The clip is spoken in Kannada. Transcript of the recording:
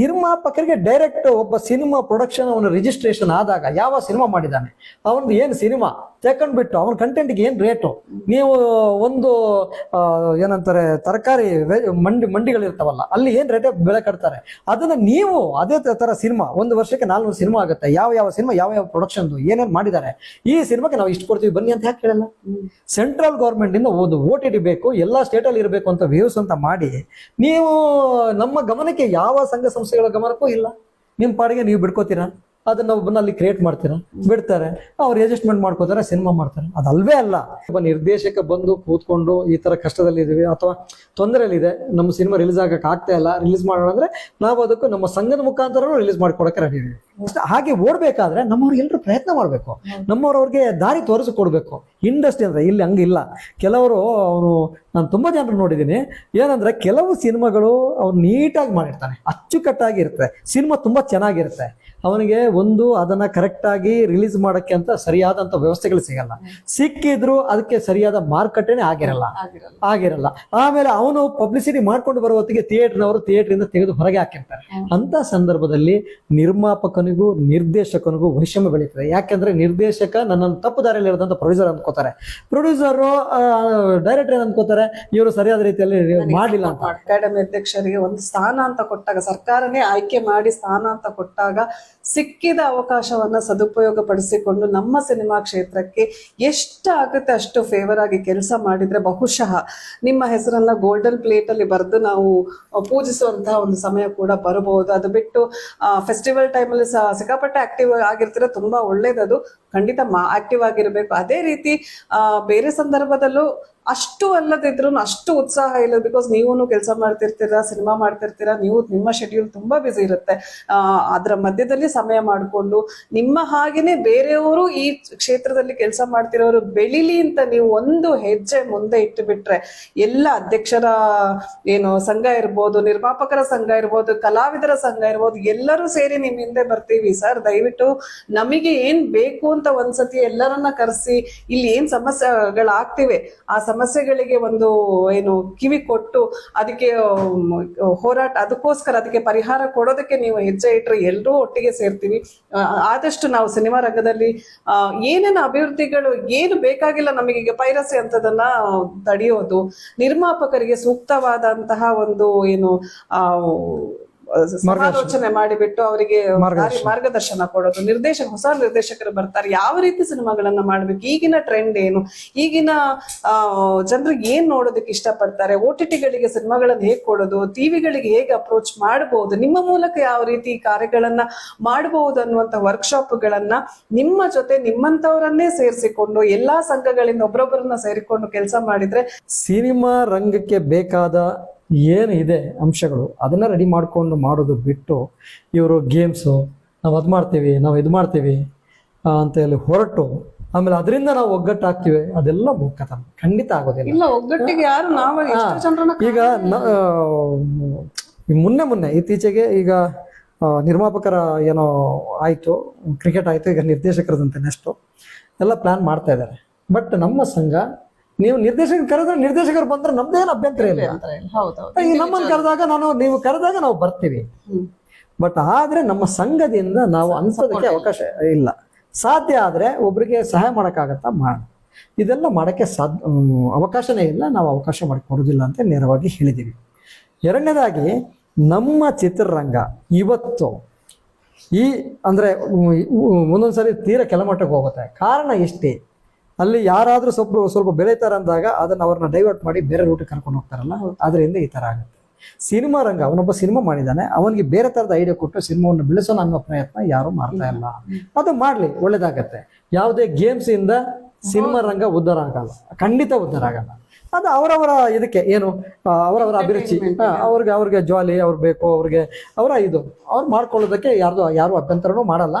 ನಿರ್ಮಾಪಕರಿಗೆ ಡೈರೆಕ್ಟ್ ಒಬ್ಬ ಸಿನಿಮಾ ಪ್ರೊಡಕ್ಷನ್ ಅವನ ರಿಜಿಸ್ಟ್ರೇಷನ್ ಆದಾಗ ಯಾವ ಸಿನಿಮಾ ಮಾಡಿದ್ದಾನೆ? ಅವನದು ಏನು ಸಿನಿಮಾ? ತಕೊಂಡ್ಬಿಟ್ಟು ಅವನ ಕಂಟೆಂಟ್ಗೆ ಏನು ರೇಟು ನೀವು ಒಂದು ಏನಂತಾರೆ, ತರಕಾರಿ ಮಂಡಿ ಮಂಡಿಗಳಿರ್ತಾವಲ್ಲ ಅಲ್ಲಿ ಏನು ರೇಟ್ ಬೆಲೆ ಕಟ್ತಾರೆ? ಅದನ್ನ ನೀವು ಅದೇ ಥರ ಸಿನಿಮಾ, ಒಂದು ವರ್ಷಕ್ಕೆ ನಾಲ್ನೂರು ಸಿನಿಮಾ ಆಗುತ್ತೆ. ಯಾವ ಯಾವ ಸಿನಿಮಾ, ಯಾವ ಯಾವ ಪ್ರೊಡಕ್ಷನ್ದು ಏನೇನು ಮಾಡಿದ್ದಾರೆ? ಈ ಸಿನಿಮಾಗೆ ನಾವು ಇಷ್ಟು ಕೊಡ್ತೀವಿ, ಬನ್ನಿ ಅಂತ ಯಾಕೆ ಹೇಳಲ್ಲ ಸೆಂಟ್ರಲ್ ಗೌರ್ಮೆಂಟಿಂದ ಒಂದು ಓ ಟಿ ಟಿ ಬೇಕು, ಎಲ್ಲ ಸ್ಟೇಟಲ್ಲಿ ಇರಬೇಕು ಅಂತ ವ್ಯೂಸ್ ಅಂತ ಮಾಡಿ, ನೀವು ನಮ್ಮ ಗಮನಕ್ಕೆ ಯಾವ ಸಂಘ ಸಂಸ್ಥೆಗಳ ಗಮನಕ್ಕೂ ಇಲ್ಲ. ನಿಮ್ಮ ಪಾಡಿಗೆ ನೀವು ಬಿಡ್ಕೋತೀರಾ? ಅದನ್ನ ಒಬ್ಬನ ಅಲ್ಲಿ ಕ್ರಿಯೇಟ್ ಮಾಡ್ತೀರಾ? ಬಿಡ್ತಾರೆ. ಅವ್ರು ಅಡ್ಜಸ್ಟ್ಮೆಂಟ್ ಮಾಡ್ಕೋತಾರೆ ಸಿನಿಮಾ ಮಾಡ್ತಾರೆ. ಅದಲ್ವೇ ಅಲ್ಲ. ಒಬ್ಬ ನಿರ್ದೇಶಕ ಬಂದು ಕೂತ್ಕೊಂಡು ಈ ತರ ಕಷ್ಟದಲ್ಲಿ ಇದೀವಿ, ಅಥವಾ ತೊಂದರೆಯಲ್ಲಿದೆ ನಮ್ಮ ಸಿನಿಮಾ ರಿಲೀಸ್ ಆಗಕ್ಕೆ ಆಗ್ತಾ ಇಲ್ಲ ರಿಲೀಸ್ ಮಾಡೋಣ ಅಂದ್ರೆ ನಾವು ಅದಕ್ಕೂ ನಮ್ಮ ಸಂಘದ ಮುಖಾಂತರ ರಿಲೀಸ್ ಮಾಡ್ಕೊಡಕ್ಕೆ ರೆಡಿ ಹಾಗೆ ಓಡ್ಬೇಕಾದ್ರೆ ನಮ್ಮವ್ರು ಎಲ್ಲರೂ ಪ್ರಯತ್ನ ಮಾಡಬೇಕು. ನಮ್ಮವ್ರವ್ರಿಗೆ ದಾರಿ ತೋರಿಸಿಕೊಡ್ಬೇಕು. ಇಂಡಸ್ಟ್ರಿ ಅಂದ್ರೆ ಇಲ್ಲಿ ಹಂಗಿಲ್ಲ. ಕೆಲವರು ಅವನು ನಾನು ತುಂಬಾ ಜನರು ನೋಡಿದ್ದೀನಿ ಏನಂದ್ರೆ ಕೆಲವು ಸಿನಿಮಾಗಳು ಅವ್ನು ನೀಟಾಗಿ ಮಾಡಿರ್ತಾನೆ. ಅಚ್ಚುಕಟ್ಟಾಗಿ ಇರುತ್ತೆ ಸಿನಿಮಾ ತುಂಬಾ ಚೆನ್ನಾಗಿರುತ್ತೆ. ಅವನಿಗೆ ಒಂದು ಅದನ್ನ ಕರೆಕ್ಟಾಗಿ ರಿಲೀಸ್ ಮಾಡೋಕ್ಕೆ ಅಂತ ಸರಿಯಾದಂಥ ವ್ಯವಸ್ಥೆಗಳು ಸಿಗಲ್ಲ. ಸಿಕ್ಕಿದ್ರು ಅದಕ್ಕೆ ಸರಿಯಾದ ಮಾರುಕಟ್ಟೆನೇ ಆಗಿರಲ್ಲ. ಆಗಿರಲ್ಲ. ಆಮೇಲೆ ಅವನು ಪಬ್ಲಿಸಿಟಿ ಮಾಡ್ಕೊಂಡು ಬರೋ ಹೊತ್ತಿಗೆ ಥಿಯೇಟರ್ನವರು ಥಿಯೇಟ್ರಿಂದ ತೆಗೆದು ಹೊರಗೆ ಹಾಕಿರ್ತಾರೆ. ಅಂತ ಸಂದರ್ಭದಲ್ಲಿ ನಿರ್ಮಾಪಕನಿಗೂ ನಿರ್ದೇಶಕನಿಗೂ ವೈಷಮ್ಯ ಬೆಳೀತದೆ. ಯಾಕೆಂದ್ರೆ ನಿರ್ದೇಶಕ ನನ್ನನ್ನು ತಪ್ಪು ದಾರಿಯಲ್ಲಿ ಇರೋದಂತ ಪ್ರೊಡ್ಯೂಸರ್ ಅಂದ್ಕೋತಾರೆ. ಪ್ರೊಡ್ಯೂಸರು ಡೈರೆಕ್ಟರ್ ಅನ್ಕೋತಾರೆ ಇವರು ಸರಿಯಾದ ರೀತಿಯಲ್ಲಿ ಮಾಡಿಲ್ಲ ಅಂತ. ಅಕಾಡೆಮಿ ಅಧ್ಯಕ್ಷರಿಗೆ ಒಂದು ಸ್ಥಾನ ಅಂತ ಕೊಟ್ಟಾಗ ಸರ್ಕಾರನೇ ಆಯ್ಕೆ ಮಾಡಿ ಸ್ಥಾನ ಅಂತ ಕೊಟ್ಟಾಗ ಸಿಕ್ಕಿದ ಅವಕಾಶವನ್ನ ಸದುಪಯೋಗ ಪಡಿಸಿಕೊಂಡು ನಮ್ಮ ಸಿನಿಮಾ ಕ್ಷೇತ್ರಕ್ಕೆ ಎಷ್ಟು ಆಗುತ್ತೆ ಅಷ್ಟು ಫೇವರ್ ಆಗಿ ಕೆಲಸ ಮಾಡಿದ್ರೆ ಬಹುಶಃ ನಿಮ್ಮ ಹೆಸರನ್ನ ಗೋಲ್ಡನ್ ಪ್ಲೇಟ್ ಅಲ್ಲಿ ಬರೆದು ನಾವು ಪೂಜಿಸುವಂತಹ ಒಂದು ಸಮಯ ಕೂಡ ಬರಬಹುದು. ಅದು ಬಿಟ್ಟು ಫೆಸ್ಟಿವಲ್ ಟೈಮಲ್ಲಿ ಸಿಕ್ಕಾಪಟ್ಟೆ ಆಕ್ಟಿವ್ ಆಗಿರ್ತೀರ ತುಂಬಾ ಒಳ್ಳೇದದು. ಖಂಡಿತ ಆಕ್ಟಿವ್ ಆಗಿರ್ಬೇಕು. ಅದೇ ರೀತಿ ಬೇರೆ ಸಂದರ್ಭದಲ್ಲೂ ಅಷ್ಟು ಅಲ್ಲದಿದ್ರು ಅಷ್ಟು ಉತ್ಸಾಹ ಇಲ್ಲ ಬಿಕಾಸ್ ನೀವು ಕೆಲಸ ಮಾಡ್ತಿರ್ತೀರಾ, ಸಿನಿಮಾ ಮಾಡ್ತಿರ್ತೀರಾ, ನೀವು ನಿಮ್ಮ ಶೆಡ್ಯೂಲ್ ತುಂಬಾ ಬಿಸಿ ಇರುತ್ತೆ. ಅದರ ಮಧ್ಯದಲ್ಲಿ ಸಮಯ ಮಾಡಿಕೊಂಡು ನಿಮ್ಮ ಹಾಗೇನೆ ಬೇರೆಯವರು ಈ ಕ್ಷೇತ್ರದಲ್ಲಿ ಕೆಲಸ ಮಾಡ್ತಿರೋರು ಬೆಳಿಲಿ ಅಂತ ನೀವು ಒಂದು ಹೆಜ್ಜೆ ಮುಂದೆ ಇಟ್ಟು ಬಿಟ್ರೆ ಎಲ್ಲ ಅಧ್ಯಕ್ಷರ, ಏನು ಸಂಘ ಇರ್ಬೋದು, ನಿರ್ಮಾಪಕರ ಸಂಘ ಇರ್ಬೋದು, ಕಲಾವಿದರ ಸಂಘ ಇರ್ಬೋದು, ಎಲ್ಲರೂ ಸೇರಿ ನಿಮ್ ಹಿಂದೆ ಬರ್ತೀವಿ. ಸರ್, ದಯವಿಟ್ಟು ನಮಗೆ ಏನ್ ಬೇಕು ಅಂತ ಒಂದ್ಸತಿ ಎಲ್ಲರನ್ನ ಕರೆಸಿ, ಇಲ್ಲಿ ಏನ್ ಸಮಸ್ಯೆಗಳಾಗ್ತಿವೆ, ಆ ಸಮಸ್ಯೆಗಳಿಗೆ ಒಂದು ಏನು ಕಿವಿ ಕೊಟ್ಟು ಅದಕ್ಕೆ ಹೋರಾಟ, ಅದಕ್ಕೋಸ್ಕರ ಅದಕ್ಕೆ ಪರಿಹಾರ ಕೊಡೋದಕ್ಕೆ ನೀವು ಹೆಜ್ಜೆ ಇಟ್ಟರೆ ಎಲ್ಲರೂ ಒಟ್ಟಿಗೆ ಸೇರ್ತೀವಿ. ಆದಷ್ಟು ನಾವು ಸಿನಿಮಾ ರಂಗದಲ್ಲಿ ಏನೇನು ಅಭಿವೃದ್ಧಿಗಳು, ಏನು ಬೇಕಾಗಿಲ್ಲ ನಮಗೆ ಈಗ ಪೈರಸಿ ಅಂತದನ್ನ ತಡೆಯೋದು, ನಿರ್ಮಾಪಕರಿಗೆ ಸೂಕ್ತವಾದಂತಹ ಒಂದು ಏನು ಸಮಾಲೋಚನೆ ಮಾಡಿಬಿಟ್ಟು ಅವರಿಗೆ ದಾರಿ ಮಾರ್ಗದರ್ಶನ. ಕೊಡೋದು. ನಿರ್ದೇಶಕ ಹೊಸ ನಿರ್ದೇಶಕರು ಬರ್ತಾರೆ. ಯಾವ ರೀತಿ ಸಿನಿಮಾಗಳನ್ನ ಮಾಡ್ಬೇಕು? ಈಗಿನ ಟ್ರೆಂಡ್ ಏನು? ಈಗಿನ ಜನರಿಗೆ ಏನ್ ನೋಡೋದಕ್ಕೆ ಇಷ್ಟಪಡ್ತಾರೆ? ಓ ಟಿ ಟಿಗಳಿಗೆ ಸಿನಿಮಾಗಳನ್ನ ಹೇಗ್ ಕೊಡೋದು? ಟಿವಿಗಳಿಗೆ ಹೇಗೆ ಅಪ್ರೋಚ್ ಮಾಡಬಹುದು ನಿಮ್ಮ ಮೂಲಕ ಯಾವ ರೀತಿ ಕಾರ್ಯಗಳನ್ನ ಮಾಡಬಹುದು ಅನ್ನುವಂತ ವರ್ಕ್ಶಾಪ್ಗಳನ್ನ ನಿಮ್ಮ ಜೊತೆ ನಿಮ್ಮಂತವರನ್ನೇ ಸೇರಿಸಿಕೊಂಡು ಎಲ್ಲಾ ಸಂಘಗಳಿಂದ ಒಬ್ಬರೊಬ್ಬರನ್ನ ಸೇರಿಕೊಂಡು ಕೆಲಸ ಮಾಡಿದ್ರೆ ಸಿನಿಮಾ ರಂಗಕ್ಕೆ ಬೇಕಾದ ಏನು ಇದೆ ಅಂಶಗಳು ಅದನ್ನು ರೆಡಿ ಮಾಡ್ಕೊಂಡು ಮಾಡೋದು ಬಿಟ್ಟು ಇವರು ಗೇಮ್ಸು ನಾವು ಅದು ಮಾಡ್ತೀವಿ ನಾವು ಇದು ಮಾಡ್ತೀವಿ ಅಂತ ಹೇಳಿ ಹೊರಟು. ಆಮೇಲೆ ಅದರಿಂದ ನಾವು ಒಗ್ಗಟ್ಟಾಗ್ತೀವಿ ಅದೆಲ್ಲ ಮೂರ್ಖತನ. ಖಂಡಿತ ಆಗೋದಿಲ್ಲ. ಇಲ್ಲ ಒಗ್ಗಟ್ಟಿಗೆ ಯಾರು ನಾವು ಈಗ ಮೊನ್ನೆ ಮೊನ್ನೆ ಇತ್ತೀಚೆಗೆ ಈಗ ನಿರ್ಮಾಪಕರ ಏನೋ ಆಯಿತು ಕ್ರಿಕೆಟ್ ಆಯಿತು ಈಗ ನಿರ್ದೇಶಕರದಂತೆ ನೆಕ್ಸ್ಟು ಎಲ್ಲ ಪ್ಲ್ಯಾನ್ ಮಾಡ್ತಾ ಇದ್ದಾರೆ. ಬಟ್ ನಮ್ಮ ಸಂಘ ನೀವು ನಿರ್ದೇಶಕ ಕರೆದ್ರೆ ನಿರ್ದೇಶಕರು ಬಂದ್ರೆ ನಮ್ದೇನು ಅಭ್ಯಂತರ ಇಲ್ಲ. ನಮ್ಮನ್ನು ಕರೆದಾಗ ನಾನು ನೀವು ಕರೆದಾಗ ನಾವು ಬರ್ತೀವಿ. ಬಟ್ ಆದ್ರೆ ನಮ್ಮ ಸಂಘದಿಂದ ನಾವು ಅನ್ಸೋದಕ್ಕೆ ಅವಕಾಶ ಇಲ್ಲ. ಸಾಧ್ಯ ಆದ್ರೆ ಒಬ್ರಿಗೆ ಸಹಾಯ ಮಾಡೋಕ್ಕಾಗತ್ತಾ ಮಾಡ. ಇದೆಲ್ಲ ಮಾಡೋಕ್ಕೆ ಸಾಧ್ಯ ಅವಕಾಶನೇ ಇಲ್ಲ. ನಾವು ಅವಕಾಶ ಮಾಡಿಕೊಡೋದಿಲ್ಲ ಅಂತ ನೇರವಾಗಿ ಹೇಳಿದ್ದೀವಿ. ಎರಡನೇದಾಗಿ ನಮ್ಮ ಚಿತ್ರರಂಗ ಇವತ್ತು ಈ ಅಂದರೆ ಒಂದೊಂದ್ಸರಿ ತೀರ ಕೆಲಮಟ್ಟಕ್ಕೆ ಹೋಗುತ್ತೆ. ಕಾರಣ ಇಷ್ಟೇ ಅಲ್ಲಿ ಯಾರಾದರೂ ಸ್ವಲ್ಪ ಸ್ವಲ್ಪ ಬೆಳೀತಾರೆ ಅಂದಾಗ ಅದನ್ನ ಅವ್ರನ್ನ ಡೈವರ್ಟ್ ಮಾಡಿ ಬೇರೆ ರೂಟ್ ಕರ್ಕೊಂಡು ಹೋಗ್ತಾರಲ್ಲ ಅದರಿಂದ ಈ ಥರ ಆಗುತ್ತೆ. ಸಿನಿಮಾ ರಂಗ ಅವನೊಬ್ಬ ಸಿನಿಮಾ ಮಾಡಿದ್ದಾನೆ ಅವನಿಗೆ ಬೇರೆ ಥರದ ಐಡಿಯಾ ಕೊಟ್ಟು ಸಿನಿಮಾವನ್ನು ಬೆಳೆಸೋಣ ಅನ್ನೋ ಪ್ರಯತ್ನ ಯಾರು ಮಾಡ್ತಾ ಇಲ್ಲ. ಅದು ಮಾಡಲಿ ಒಳ್ಳೇದಾಗತ್ತೆ. ಯಾವುದೇ ಗೇಮ್ಸ್ ಇಂದ ಸಿನಿಮಾ ರಂಗ ಉದ್ಧಾರ ಆಗಲ್ಲ ಖಂಡಿತ ಉದ್ಧಾರ ಆಗಲ್ಲ. ಅದು ಅವರವರ ಇದಕ್ಕೆ ಏನು ಅವರವರ ಅಭಿರುಚಿ ಅವ್ರಿಗೆ ಅವ್ರಿಗೆ ಜಾಲಿ ಅವ್ರು ಬೇಕು ಅವ್ರಿಗೆ ಅವರ ಇದು. ಅವ್ರು ಮಾಡ್ಕೊಳ್ಳೋದಕ್ಕೆ ಯಾರ್ದು ಯಾರು ಅಭ್ಯಂತರನೂ ಮಾಡಲ್ಲ.